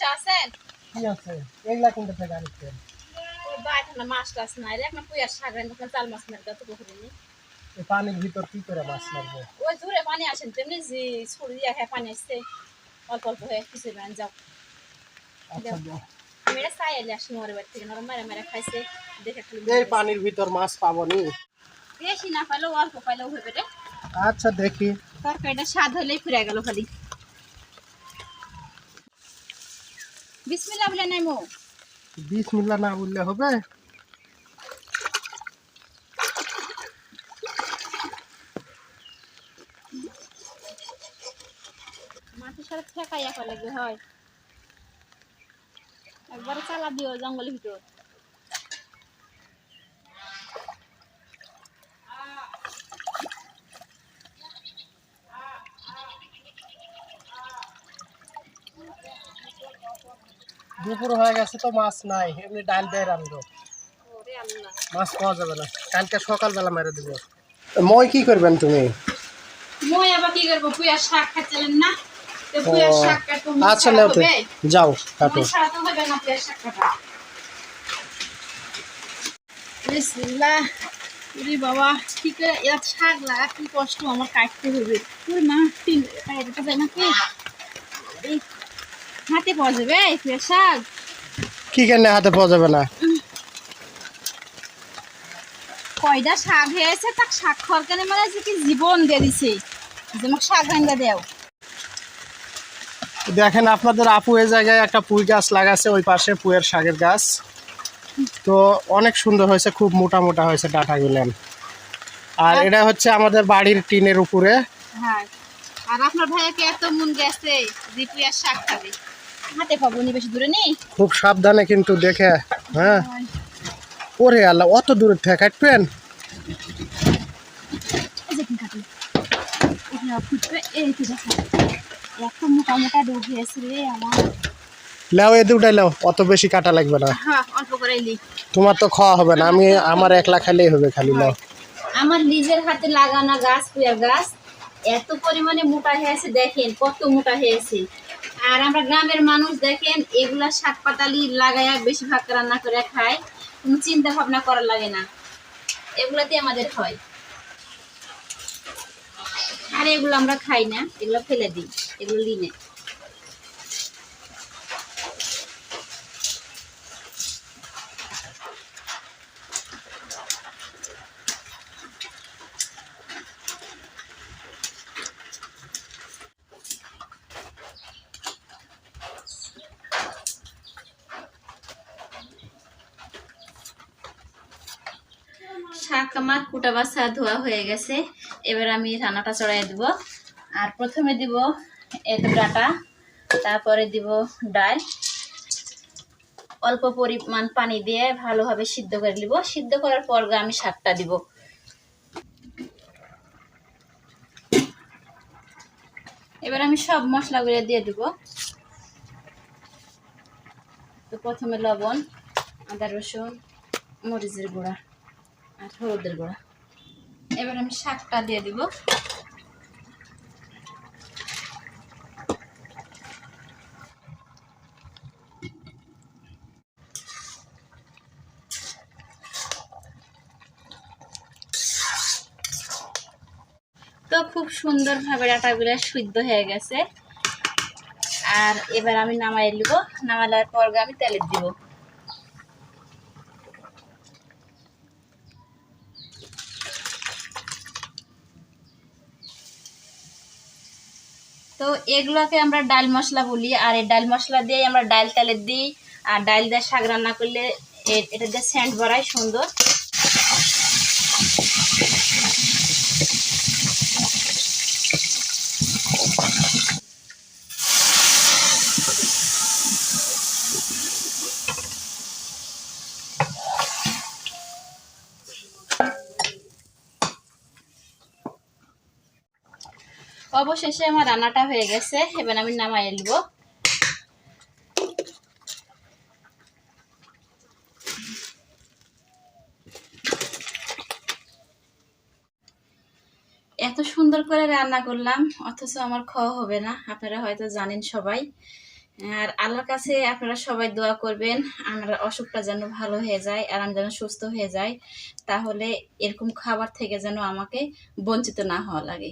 বসে আছেন কি আছে? এগুলা কিন্তু থেকে আনছেন বাইরে মাছ টাছ নাই রে আপনার পুয়ার শাক রান্না চাল মাছ মার গাতে পুকুরে নি। এই পানির ভিতর কি করে মাছ মারবো ওই দূরে পানি আসেন তেমনি যে ছড়ি দিয়া খায় পানি আসছে অল্প অল্প হয়ে কিছু বেড়ান যাও। আচ্ছা দাও। চাই এলে আসি মরে বাড়ি থেকে নরম মেরে মেরে খাইছে দেখে খালি এই পানির ভিতর মাছ পাবো নি? বেশি না পাইলেও অল্প পাইলেও হইবে রে। আচ্ছা দেখি। তরকারিটা স্বাদ হলেই ফিরে গেল খালি। বিসমিল্লাহ বলে নাই বিসমিল্লাহ না বললে হবে? মাটির সাথে ঠেকাইয়া ফেলে হয়। একবারে চালা দিও জঙ্গলের ভিতর। দুপুর হয়ে গেছে তো মাছ নাই এমনি ডাল দিয়ে আল্লাহ। মাছ পাওয়া যাবে না কালকে সকালবেলা মেরে দিব। মই কি করবেন তুমি? মই আবার কি করব শাক খাচ্ছিলেন না? আচ্ছা নাও তো যাও কাটো। না ওরে বাবা কি করে এত শাক লাগা কি কষ্ট আমার কাটতে হবে। ওরে মা তিন কাটতে যায় হাতে পাওয়া যাবে শাক। কি কেন হাতে পাওয়া যাবে না? কয়টা শাক হয়েছে? তাক শাক খাওয়ার কেন মানে যে কি জীবন দিয়ে দিছে। যে আমাকে শাক রান্না দেও। দেখেন আপনাদের আপু এই জায়গায় একটা পুঁই গাছ লাগাচ্ছে ওই পাশে পুয়ের শাকের গাছ। তো অনেক সুন্দর হয়েছে খুব মোটা মোটা হয়েছে ডাটাগুলো। আর এটা হচ্ছে আমাদের বাড়ির টিনের উপরে। হ্যাঁ। আর আপনার ভাইয়াকে এত মন গেছে যে আর শাক খাবে? হাতে পাবো নি বেশি দূরে নেই? খুব সাবধানে কিন্তু দেখে হ্যাঁ? ওরে আল্লাহ অত দূরে থেকে কাটবেন? লাও এ দুটাই লাও অত বেশি কাটা লাগবে না। হ্যাঁ তোমার তো খাওয়া হবে না আমি আমার একলা খাইলেই হবে খালি লাও আমার নিজের হাতে লাগানো গাছ গাছ এত পরিমাণে মোটা হয়েছে দেখেন কত মোটা হয়েছে আর আমরা গ্রামের মানুষ দেখেন, এগুলা শাক পাতালি লাগাইয়া বেশিরভাগ রান্না করে খাই কোনো চিন্তা ভাবনা করার লাগে না। এগুলাতে আমাদের হয়। আর এগুলো আমরা খাই না, এগুলো ফেলে দিই, এগুলো লিনে শাক আমার কুটা বাছা ধোয়া হয়ে গেছে। এবার আমি রান্নাটা চড়াই দিব। আর প্রথমে দিব এত ডাটা, তারপরে দিব ডাল। অল্প পরিমাণ পানি দিয়ে ভালোভাবে সিদ্ধ করে নিব। সিদ্ধ করার পর আমি শাকটা দিব। এবার আমি সব মশলাগুলো দিয়ে দিব। তো প্রথমে লবণ, আদা রসুন, মরিচের গুঁড়া। আর হলুদের গুঁড়া। এবার আমি শাকটা দিয়ে দিব। তো খুব সুন্দরভাবে ডাটাগুলো সিদ্ধ হয়ে গেছে। আর এবার আমি নামাই নিব নামালার পর আমি তেলে দিব। তো এগুলোকে আমরা ডাল মশলা বলি, আর এই ডাল মশলা দিয়ে আমরা ডাল তেলে দিই, আর ডাল দিয়ে শাক রান্না করলে এটা দিয়ে স্যান্ড বড়াই সুন্দর। অবশেষে আমার রান্নাটা হয়ে গেছে, এবার আমি নামাই নেব। এত সুন্দর করে রান্না করলাম, অথচ আমার খাওয়া হবে না, আপনারা হয়তো জানেন সবাই। আর আল্লাহর কাছে আপনারা সবাই দোয়া করবেন, আমার অসুখটা যেন ভালো হয়ে যায় আর আমি যেন সুস্থ হয়ে যাই, তাহলে এরকম খাবার থেকে যেন আমাকে বঞ্চিত না হওয়া লাগে।